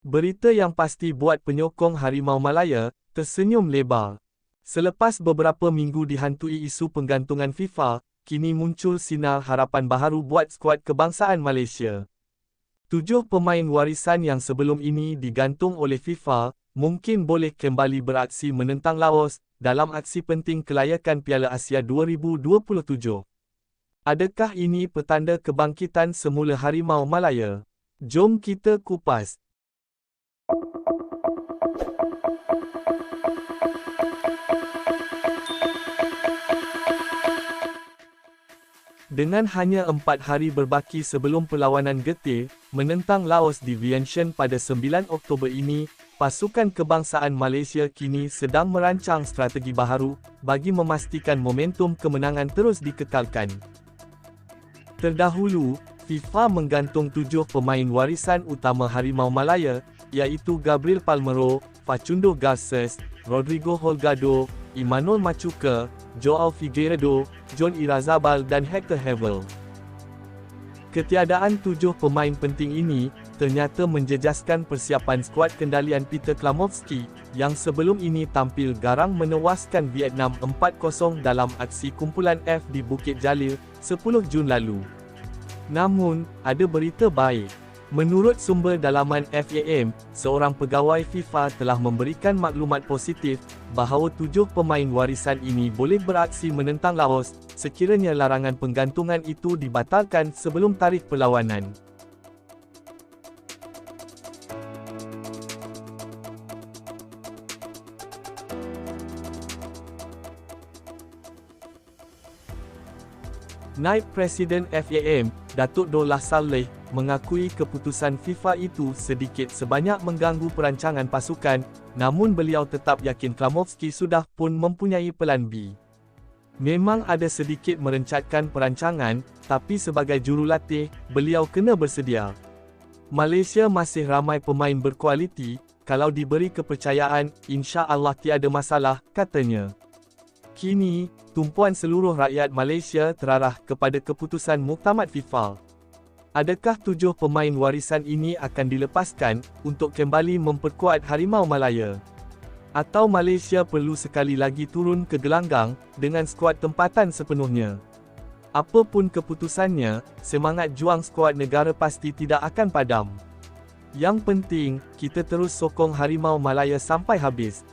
Berita yang pasti buat penyokong Harimau Malaya tersenyum lebar. Selepas beberapa minggu dihantui isu penggantungan FIFA, kini muncul sinar harapan baharu buat skuad kebangsaan Malaysia. Tujuh pemain warisan yang sebelum ini digantung oleh FIFA, mungkin boleh kembali beraksi menentang Laos dalam aksi penting kelayakan Piala Asia 2027. Adakah ini petanda kebangkitan semula Harimau Malaya? Jom kita kupas. Dengan hanya empat hari berbaki sebelum perlawanan getir, menentang Laos di Vientiane pada 9 Oktober ini, pasukan kebangsaan Malaysia kini sedang merancang strategi baharu bagi memastikan momentum kemenangan terus dikekalkan. Terdahulu, FIFA menggantung tujuh pemain warisan utama Harimau Malaya, iaitu Gabriel Palmero, Facundo Garces, Rodrigo Holgado, Emmanuel Machuca, Joao Figueiredo, John Irazabal dan Hector Hevel. Ketiadaan tujuh pemain penting ini, ternyata menjejaskan persiapan skuad kendalian Peter Klamovski, yang sebelum ini tampil garang menewaskan Vietnam 4-0 dalam aksi kumpulan F di Bukit Jalil, 10 Jun lalu. Namun, ada berita baik. Menurut sumber dalaman FAM, seorang pegawai FIFA telah memberikan maklumat positif bahawa tujuh pemain warisan ini boleh beraksi menentang Laos sekiranya larangan penggantungan itu dibatalkan sebelum tarikh perlawanan. Naib Presiden FAM, Datuk Dolah Saleh, mengakui keputusan FIFA itu sedikit sebanyak mengganggu perancangan pasukan, namun beliau tetap yakin Klamovski sudah pun mempunyai pelan B. Memang ada sedikit merencatkan perancangan, tapi sebagai jurulatih, beliau kena bersedia. Malaysia masih ramai pemain berkualiti, kalau diberi kepercayaan, insya Allah tiada masalah, katanya. Kini, tumpuan seluruh rakyat Malaysia terarah kepada keputusan Muktamad FIFA. Adakah tujuh pemain warisan ini akan dilepaskan untuk kembali memperkuat Harimau Malaya? Atau Malaysia perlu sekali lagi turun ke gelanggang dengan skuad tempatan sepenuhnya? Apapun keputusannya, semangat juang skuad negara pasti tidak akan padam. Yang penting, kita terus sokong Harimau Malaya sampai habis.